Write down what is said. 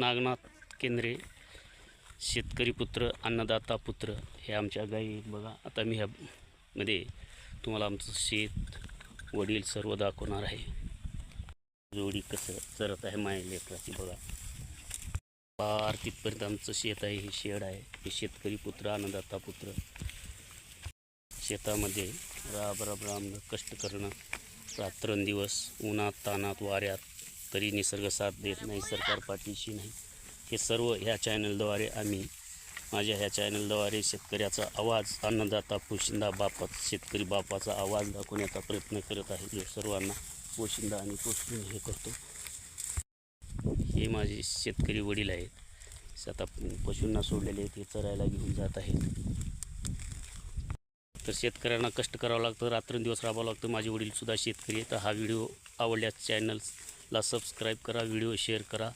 नागनाथ केंद्रे शेतकरी पुत्र अन्नदाता पुत्र हे आमच्या गाई बघा. आता मी ह्या मध्ये तुम्हाला आमचं शेत वडील सर्व दाखवणार आहे. जोडी कसं चरत आहे माय लेकराची बघा. पार तिथपर्यंत आमचं शेत आहे हे शेड आहे. हे शेतकरी पुत्र अन्नदाता पुत्र. शेतामध्ये राब राब राम कष्ट करणं. रात्रंदिवस उन्हात तानात वाऱ्यात तरी निसर्ग साथ देत नाही सरकार पाठीशी नाही. हे सर्व ह्या चॅनलद्वारे आम्ही माझ्या ह्या चॅनलद्वारे शेतकऱ्याचा आवाज अन्नदाता पोशिंदा बापात शेतकरी बापाचा आवाज दाखवण्याचा प्रयत्न करत आहे. जो सर्वांना पोशिंदा आणि पोषण हे करतो. हे माझे शेतकरी वडील आहेत. आता पशूंना सोडलेले आहेत हे चरायला घेऊन जात आहेत. तर शेतकऱ्यांना कष्ट करावं लागतं रात्रंदिवस राबावं लागतं. माझे वडीलसुद्धा शेतकरी आहेत. तर हा व्हिडिओ आवडल्यास चॅनल्सला सबस्क्राईब करा व्हिडिओ शेअर करा.